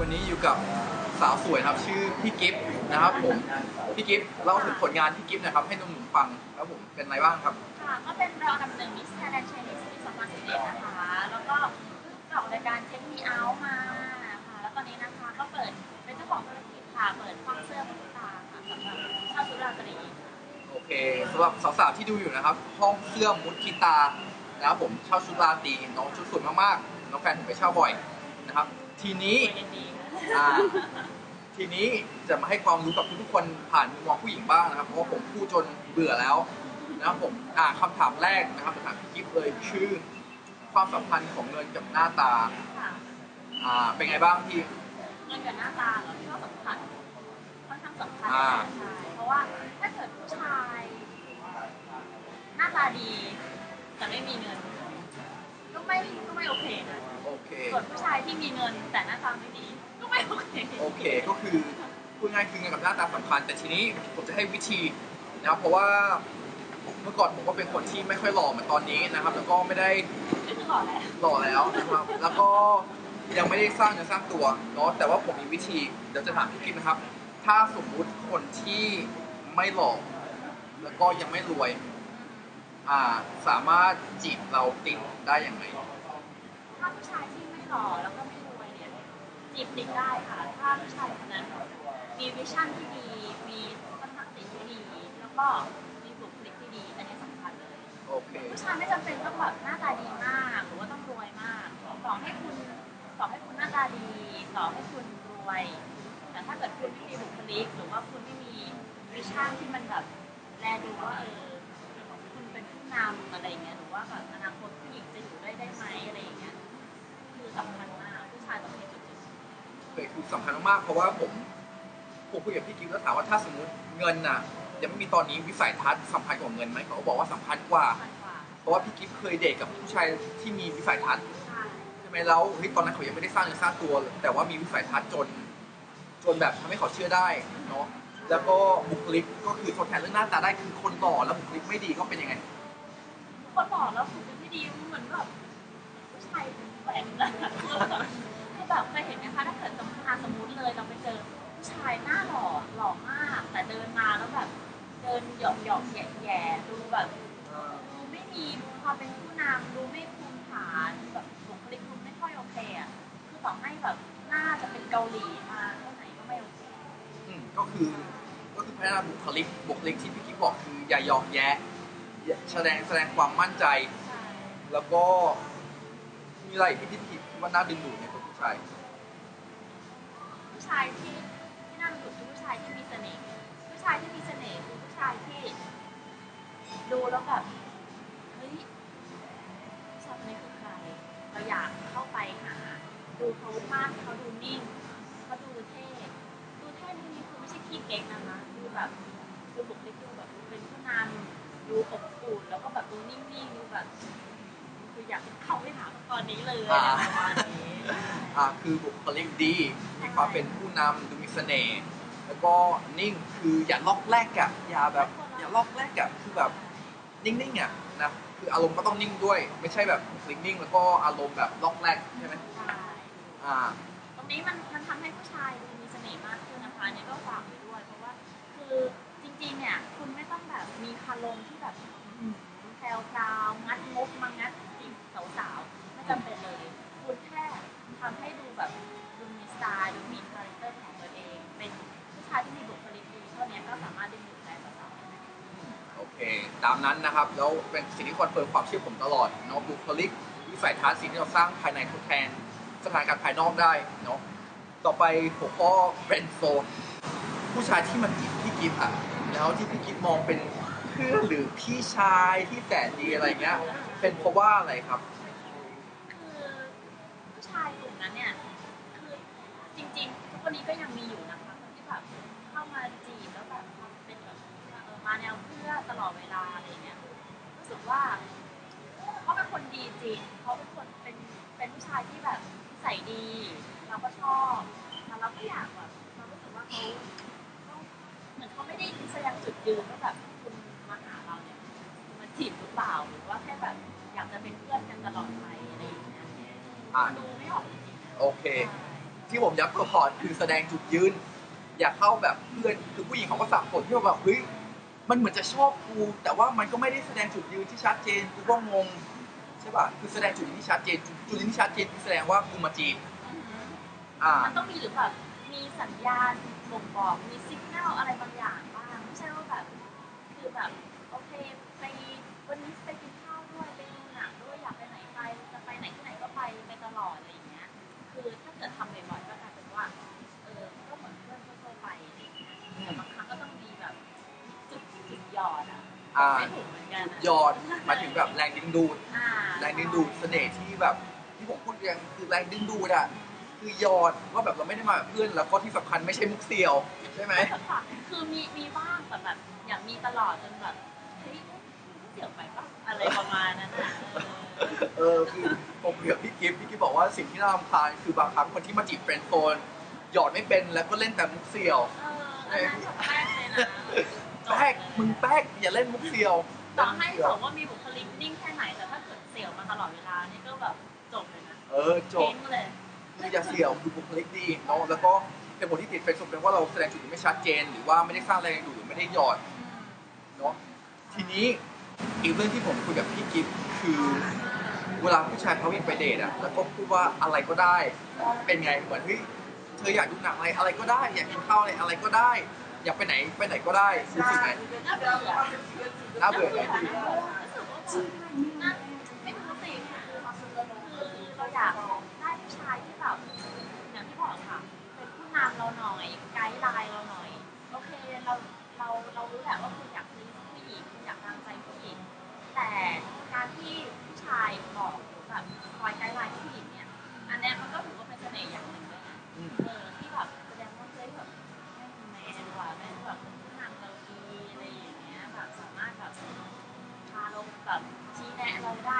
วันนี้อยู่กับสาวสวยนะครับ ชื่อพี่กิฟต์นะครับผมพี่กิฟต์เล่าถึงผลงานพี่กิฟต์หนะครับ ให้หนุ่มๆฟังครับผมเป็นอะไรบ้างครับ ค่ะก็เป็นรองอันดับหนึ่งมิสแกรนด์เชนิสปี2011นะคะ แล้วก็เพิ่งออกรายการเช็คมีเอาท์มาค่ะ แล้วตอนนี้นะคะก็เปิดเป็นเจ้าของธุรกิจค่ะ เปิดห้องเสื้อมุกตาค่ะสำหรับชาวสุราษฎร์ธานีโอเคสำหรับสาวๆที่ดูอยู่นะครับ ห้องเสื้อมุดคิตานะครับผมเช่าชุดราตรีน้องชุดสวยมากๆน้องแฟนผมไปเช่าบ่อยนะครับ ทีนี้คุยกันดีอ่าทีนี้จะมาให้ความรู้กับทุกๆคนผ่านมุมมองผู้หญิงบ้างนะครับเพราะว่าผมพูดจนเบื่อแล้วนะครับผมอ่าคำถามแรกนะครับคำถามพี่กิฟต์เลยคือความสัมพันธ์ของเงินกับหน้าตาค่ะอ่าเป็นไงบ้างพี่ เงินกับหน้าตาเราที่ว่าสำคัญค่อนข้างสำคัญอ่า ใช่เพราะว่าถ้าเกิดผู้ชาย หน้าตาดี แต่ไม่มีเงิน ก็ไม่ก็ไม่โอเคนะโอ เค ส่วนผู้ชายที่มีเงินแต่หน้าตาไม่ดีก็ไม่โอเคโอเค ก็คือพูดง่ายคือเงินกับหน้าตาสำคัญ แต่ทีนี้ผมจะให้วิธีนะครับเพราะว่าเมื่อก่อนผมก็เป็นคนที่ไม่ค่อยหล่อเหมือนตอนนี้นะครับ แล้วก็ไม่ได้ก็คือหล่อแหละหล่อแล้วนะครับ แล้วก็ยังไม่ได้สร้างเนื้อสร้างตัวเนาะแต่ว่าผมมีวิธีเดี๋ยวจะถามพี่กิ๊ฟนะครับ ถ้าสมมุติคนที่ไม่หล่อแล้วก็ยังไม่รวย อ่าสามารถจีบเราติดได้อย่างไรถ้าผู้ชายที่ไม่ หล่อแล้วก็ไม่รวยเนี่ยจีบติดได้ค่ะ ถ้าผู้ชายคนนั้นมีวิชั่นที่ดี มีทัศนคติที่ดี แล้วก็มีบุคลิกที่ดี อันนี้สำคัญเลย โอเค ผู้ชายไม่จำเป็นต้องแบบหน้าตาดีมาก หรือว่าต้องรวยมากต่อให้คุณต่อให้คุณหน้าตาดีต่อให้คุณรวย แต่ถ้าเกิดคุณไม่มีบุคลิก หรือว่าคุณไม่มีวิชั่นที่มันแบบแลดูว่าเออคุณเป็นผู้นำอะไรอย่างเงี้ยหรือว่าแบบอนาคตผู้หญิงจะอยู่ได้ได้ไหมอะไรอย่างเงี้ย คือสำคัญมากผู้ชายต้องมีจุดยืนโอเคคือสำคัญมากๆเพราะว่าผมผมคุยกับพี่กิ๊ฟแล้วถามว่าถ้าสมมติเงินน่ะยังไม่มีตอนนี้วิสัยทัศน์สำคัญกว่าเงินไหมเขาก็บอกว่าสำคัญกว่า สำคัญกว่าเพราะว่าพี่กิ๊ฟเคยเดทกับผู้ชายที่มีวิสัยทัศน์ใช่ใช่ไหมแล้วเฮ้ยตอนนั้นเขายังไม่ได้สร้างเนื้อสร้างตัวแต่ว่ามีวิสัยทัศน์จน จนแบบทำให้เขาเชื่อได้เนาะแล้วก็บุคลิกก็คือทดแทนเรื่องหน้าตาได้คือคนหล่อแล้วบุคลิกไม่ดีก็เป็นยังไง คนบอกแล้วคุณเป็นที่ดีเหมือนแบบผู้ชาย แหวนนะคือแบบเคยเห็นไหมคะถ้าเกิดสมมติอะสมมติเลยเราไปเจอผู้ชายหน้าหล่อหล่อมาก แต่เดินมาแล้วแบบเดินหยอกหยอกแย่แย่ๆดูแบบดูไม่มีความเป็นผู้นำดูไม่ภูมิฐานแบบบุคลิกดูไม่ค่อยโอเคอะคือต่อให้แบบหน้าจะเป็นเกาหลีมาเท่าไหร่ก็ไม่โอเคอืมก็คือก็คือพัฒนาบุคลิกบุคลิกที่พี่กิ๊ฟบอกคืออย่าหยอกแยะอย่าแสดงแสดงความมั่นใจใช่แล้วก็ มีอะไรที่พี่คิดว่าน่าดึงดูดในตัวผู้ชาย ผู้ชายที่ที่น่าดึงดูดคือผู้ชายที่มีเสน่ห์ผู้ชายที่มีเสน่ห์คือผู้ชายที่ ดูแล้วแบบเฮ้ยผู้ชายคนนี้คือใครเราอยากเข้าไปหาดูเขามากเขาดูนิ่งเขาดูเท่ดูเท่ในนี้คือไม่ใช่ขี้เก๊กนะคะดูแบบดูบุคลิกดูแบบเป็นผู้นำดูอบอุ่นแล้วก็แบบดูนิ่งๆดูแบบ ออยากเข้าไปหาตอนนี้เลยอะไรประมาณนี้อ่าคือบุคลิกดี มีความเป็นผู้นำดูมีเสน่ห์แล้วก็นิ่งคืออย่าล็อกแรกอะอย่าแบบอย่าล็อกแรกอะคือแบบนิ่งๆอะนะคืออารมณ์ก็ต้องนิ่งด้วย ไม่ใช่แบบบุคลิกนิ่งแล้วก็อารมณ์แบบล็อกแรกใช่ไหมใช่อ่าตรงนี้มันมันทำให้ผู้ชายดูมีเสน่ห์มากขึ้นนะคะอันนี่ก็ฝากไว้ด้วย เพราะว่าคือจริงๆเนี่ยคุณไม่ต้องแบบมีคารมที่แบบแพรวพราวงัดงบมางัดจีบ สาวไม่จำเป็นเลย คุณแค่ทำให้ดูแบบดูมีสไตล์ดูมีคาแรคเตอร์ของตัวเอง เป็นผู้ชายที่มีบุคลิกดีเท่านี้ก็สามารถดึงดูดใจสาวๆได้โอเค ตามนั้นนะครับ แล้วเป็นสิ่งที่คอนเฟิร์มความเชื่อผมตลอดเนาะบุคลิกวิสัยทัศน์สิ่งที่เราสร้างภายในทดแทนสถานการณ์ภายนอกได้เนาะต่อไปหัวข้อเป็นโซนผู้ชายที่มันจีบพี่กิฟต์อะแล้วที่พี่กิฟมองเป็นเพื่อนหรือพี่ชายที่แสนดีอะไรเงี้ย เป็นเพราะว่าอะไรครับ คือผู้ชายกลุ่มนั้นเนี่ย คือจริงๆทุก วันนี้ก็ยังมีอยู่นะคะคนที่แบบเข้ามาจีบแล้วแบบทำเป็นแบบว่าเออมาแนวเพื่อตลอดเวลาอะไรเงี้ยรู้สึกว่าเขาเป็นคนดีจริงเขาเป็นคนเป็นเป็นผู้ชายที่แบบนิสัยดีเราก็ชอบแล้วเราก็อยากแบบเรารู้สึกว่าเขาเขาเหมือนเขาไม่ได้แสดงจุดยืนว่าแบบคุณมาหาเราเนี่ยมาจีบหรือเปล่าหรือว่าแค่แบบอยากจะเป็นเพื่อนกันตลอดไปอะไรอย่างเงี้ยอ่าดูไม่ออกจริงๆโอเคใช่ ที่ผมย้ำตลอดคือแสดงจุดยืน อย่าเข้าแบบเพื่อนคือผู้หญิงเขาก็สับสนที่ว่าแบบเฮ้ยมันเหมือนจะชอบกูแต่ว่ามันก็ไม่ได้แสดงจุดยืนที่ชัดเจนกูก็งงใช่ป่ะคือแสดงจุดยืนที่ชัดเจนจุดจุดยืนที่ชัดเจนคือแสดงว่ากูมาจีบอ่ามันต้องมีหรือแบบมีสัญญาณบ่งบอกมีสัญญาณอะไรบางอย่างบ้างไม่ใช่ว่าแบบคือแบบโอเคไปวันนี้ไปกิน อะอ่าไม่ถูกเหมือนกันอะยอดหมายถึงแบบแรงดึงดูด อ่าแรงดึงดูดเสน่ห์ที่แบบ ที่ผมพูดยังคือแรงดึงดูดอะคือยอดว่าแบบเราไม่ได้มาแบบเพื่อนแล้วก็ที่สำคัญไม่ใช่มุกเซียว ใช่ไหมค่ะคือมีมีบ้างแต่แบบอยากมีตลอดจนแบบเฮ้ยเสียวไปปะอะไรประมาณนั้นอะเออเออคือผมเรียกพี่กิฟต์พี่กิฟต์บอกว่าสิ่งที่น่ารำคาญคือบางครั้งคนที่มาจีบเฟรนด์โซนหยอดไม่เป็นแล้วก็เล่นแต่มุกเซียว เอออันนั้นแบบแป้งเลยนะ แป๊กมึงแป๊กอย่าเล่นมุกเซียวต่อให้บอกว่ามีบุคลิกนิ่งแค่ไหนแต่ถ้าเกิดเสียวมาตลอดเวลานี่ก็แบบจบเลยนะเออจบเจ๊งเลยคืออย่าเสี่ยวดูบุคลิกดีเนาะแล้วก็เป็นผลที่ติดเฟซบุ๊กเป็นว่าเราแสดงจุดยืนไม่ชัดเจน หรือว่าไม่ได้สร้างแรงดึงดูดหรือไม่ได้หยอดเนาะทีนี้อีกเรื่องที่ผมคุยกับพี่กิฟต์คือเวลาผู้ชายเขาวิ่งไปเดทอะแล้วก็พูดว่าอะไรก็ได้ เป็นไงเหมือนเฮ้ยเธออยากดูหนังอะไรอะไรก็ได้ อยากกินข้าวอะไรอะไรก็ได้ อยากไปไหนไปไหนก็ได้รู้สึกไงน่าเบื่อน่าเบื่อไหมรู้สึกว่าน่าไม่รู้สิคือเราอยากได้ผู้ชายที่แบบอย่างที่บอกค่ะ เป็นผู้นำเราหน่อยไกด์ไลน์เราหน่อยโอเคเราเราเรารู้แหละว่าคุณอยากมีผู้หญิงคุณอยากตามใจผู้หญิงแต่การที่ผู้ชาย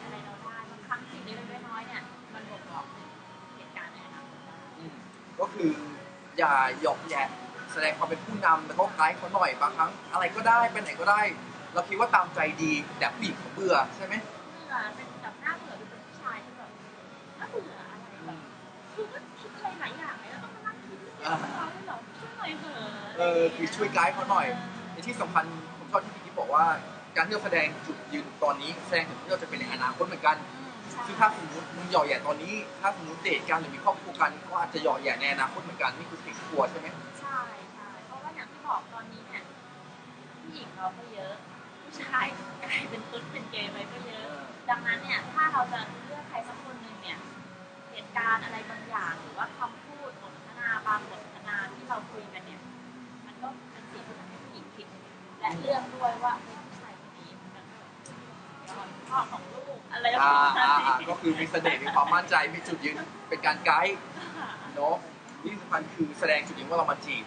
เราได้อะไรเราได้บางครั้งสิ่งเล็กๆน้อยๆเนี่ยมันบ่งบอกถึงเหตุการณ์ในอนาคตได้อืมก็คืออย่าหยอกแยะแสดงความเป็นผู้นำแล้วก็ไกด์เขาหน่อยบางครั้ง อะไรก็ได้ไปไหนก็ได้ เราคิดว่าตามใจดีแต่ผู้หญิงเขาเบื่อใช่ไหมเบื่อเป็นแบบหน้าเบื่อดูเป็นผู้ชายที่แบบน่าเบื่ออะไรแบบคือก็คิดอะไรหลายอย่างเลยแล้วต้องมานั่งคิดเรื่องเราให้เราช่วยหน่อยเถอะเออคือช่วยไกด์เขาหน่อยในที่สำคัญผมชอบที่พี่กิ๊ฟบอกว่า การที่เราแสดงจุดยืนตอนนี้แสดงถึงที่เราจะเป็นในอนาคตเหมือนกันคือถ้าสมมติมึงหยอกแย่ตอนนี้ ถ้าสมมติเดทกันหรือมีครอบครัวกันก็อาจจะหยอกแย่ในอนาคตเหมือนกันนี่คือสิ่งที่กลัวใช่ไหมใช่ใช่เพราะว่าอย่างที่บอกตอนนี้เนี่ยผู้หญิงเราก็เยอะ ผู้ชายกลายเป็นตุ๊ดเป็นเกย์ไปก็เยอะ ดังนั้นเนี่ยถ้าเราจะเลือกใครสักคนหนึ่งเนี่ยเหตุการณ์อะไรบางอย่างหรือว่าคำพูดบทสนทนาบางบทสนทนาที่เราคุยกันเนี่ย มันก็เป็นสิ่งที่ทำให้ผู้หญิงคิดและเลือกด้วยว่าเฮ้ยผู้ชายคนนี้มันก็ยอด พ่อของลูกอะไรประอ่ามาณอ่านี้อ่าก็คือมีเสน่ห์มีความมั่นใจมีจุดยืนเป็นการไกด์เนาะที่สำคัญคือแสดงจุดยืนว่าเรามาจีบ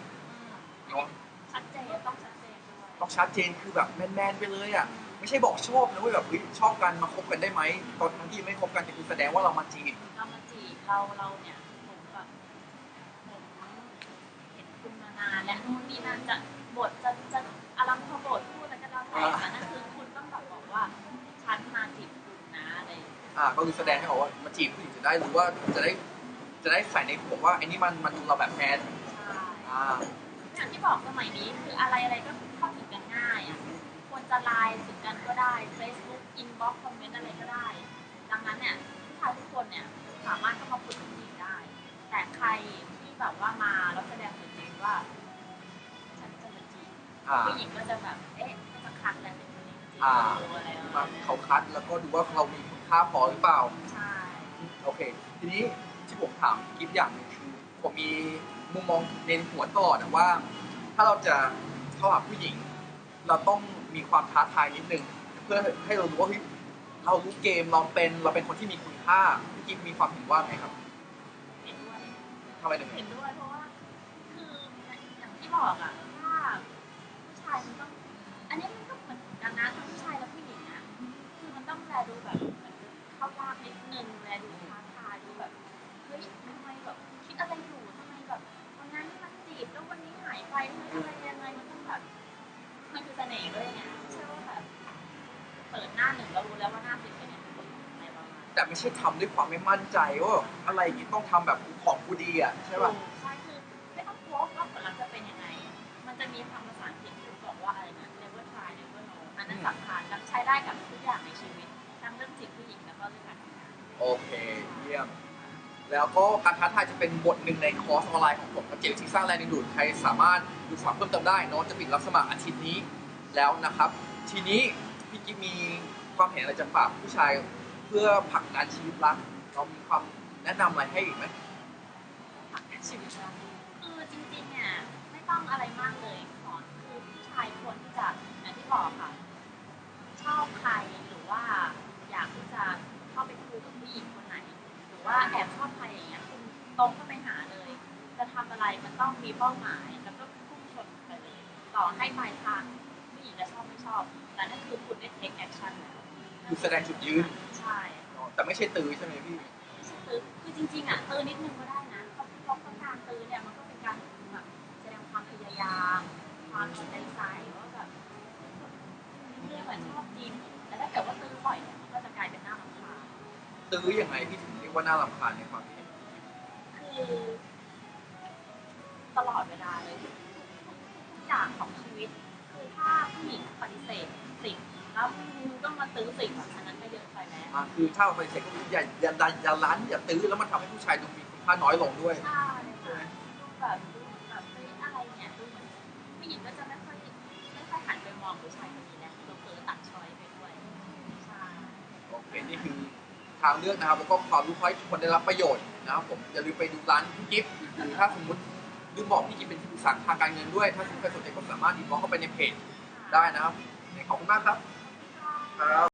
เนาะชัดเจนต้องชัดเจนด้วยต้องชัดเจนคือแบบแมนๆไปเลยอะไม่ใช่บอกชอบนะเว้ยแบบเฮ้ยชอบกันมาคบกันได้ไหมตอนที่ยังไม่คบกันแต่คือแสดงว่าเรามาจีบ เรามาจีบเราเราเนี่ยผมแบบผมเห็นคุณมานานและนู่นนี่นั่นจะบทจะจะอารมณ์พอบทพูดอะไรก็แล้วแต่แต่นั่นคือางเงี้ยอ่าก็คือแสดงให้ออกว่ามาจีบผู้หญิงจะได้รู้ว่าจะได้จะได้ใส่ในหัวว่าไอ้นี่มันมันดูเราแบบแมนใช่อ่าอย่างที่บอกสมัยนี้คืออะไรอะไรก็เข้าถึงกันง่ายอะควรจะไลน์ถึงกันก็ได้ Facebook inbox คอมเมนต์อะไรก็ได้ ดังนั้นเนี่ยผู้ชายทุกคนเนี่ยสามารถเข้ามาคุยกับผู้หญิงได้ แต่ใครที่แบบว่ามาแล้วแสดงตัวจริงว่าฉันจะมาจีบอ่าผู้หญิงก็จะแบบเอ๊ะก็จะคัดแล้วเป็นคนนี้มาจีบอ่าเราอะไรประมามาณนี้เขาคัดแล้วก็ดูว่าเรามีคุณ ค่าพอหรือเปล่า ใช่ โอเค ทีนี้ที่ผมถามกิฟอย่างหนึงคือผมมีมุมมองในหัวตลอดอะว่า ถ้าเราจะเข้าหาผู้หญิง เราต้องมีความท้าทายนิดนึง เพื่อให้เรารู้ว่าเฮ้ยเรารู้เกมเราเป็นเราเป็นคนที่มีคุณค่าพี่กิฟมีความเห็นว่าไงครับเห็นด้วย ทำไมถึงเห็เห็นนด้วยเพราะว่า คืออย่างที่บอกอะว่าผู้ชายมันต้อง อันนี้มันก็เหมือนกันนะทั้งผู้ชายและผู้หญิงนะคือมันต้องแลดูแบบเหมือ นิดนึงแลดูท้าทายดูแบบเฮ้ยทำไมแบบคิดอะไรอยู่ทำไมแบบวันนั้นมันจีบแล้ววันนี้หายไปเฮ้ยอะไรยังไงมันต้องแบบมันคือเสน่ห์ด้วยไงใช่ว่าแบบเปิดหน้าหนึ่งแล้วรู้แล้วว่าหน้าสิบเป็นยังไงอะไรประมาณแต่ไม่ใช่ทำด้วยความไม่มั่นใจว่าอะไรอย่างนี้ต้องทำแบบของกูดีอะใช่ป่ะใช่คือไม่ต้องกลัวว่าผลลัพธ์จะเป็นยังไง มันจะมีคำภาษาอังกฤษที่บอกว่าอะไรนะ never try never know อันนั้นสำคัญและใช้ได้กับทุกอย่างในชีวิตทั้งเรื่องจิตผู้หญิงแล้วก็เรื่องการทำงาน โอเคเยี่ยม แล้วก็การท้าทายจะเป็นบทหนึ่งในคอร์สออนไลน์ของผมกับเจที่สร้างแรงดึงดูดใครสามารถดูฟังเพิ่มเติมได้เนอะจะปิดรับสมัครอาทิตย์นี้แล้วนะครับ ทีนี้พี่กิ๊มีความเห็นอะไรจะฝากผู้ชายเพื่อผลักดันชีวิตรักเรามีความแนะนำอะไรให้อีกไหมผักชีวิตเราคือจริงๆเนี่ยไม่ต้องอะไรมากเลย เป้าหมายแล้วก็พุ่งชนไปเลยต่อให้ปลายทางผู้หญิงจะชอบไม่ชอบ แต่นั่นคือคุณได้ take action แล้วคือแสดงจุดยืนใช่เนอะแต่ไม่ใช่ตื้อใช่ไหมพี่คือคือจริงๆอะตื้อนิดนึงก็ได้นะเพราะเพราะการตื้อเนี่ยมันก็เป็นการแบบแสดงความพยายามความเอาใจใส่ว่าแบบเรื่องเหมือนชอบจริงแต่ถ้าเกิดว่าตื้อบ่อยเนี่ยมันก็จะกลายเป็นหน้ารำคาญตื้อยังไงพี่ถึงเรียกว่าน่ารำคาญในความคิดคือ ตลอดเวลาเลยทุกอย่างของชีวิต คือถ้าผู้หญิงปฏิเสธสิ่งแล้วคุณก็มาตื้อสิ่งแบบนั้นก็เยอะไปแล้วอะคือถ้าเราไปเซ็กก็อย่าอย่าดันอย่าลั้นอย่าตื้อแล้วมันทำให้ผู้ชายดูมีคุณค่าน้อยลงด้วยใช่ค่ะดูแบบดูแบบเฮ้ยอะไรเนี่ยดูเหมือนผู้หญิงก็จะไม่ค่อยไม่ค่อยหันไปมองผู้ชายคนนี้แล้วเผลอๆตัดช้อยไปด้วยใช่โอเคนี่คือทางเลือกนะครับแล้วก็ความรู้ให้ทุกคนได้รับประโยชน์นะครับผมอย่าลืมไปดูร้านพี่กิฟต์หรือถ้าสมมติ ลืมบอกพี่กิฟต์เป็นที่ปรึกษาทางการเงินด้วย ถ้าคุณใครสนใจก็สามารถติดต่อเข้าไปในเพจได้นะครับ ขอบคุณมากครับ ครับ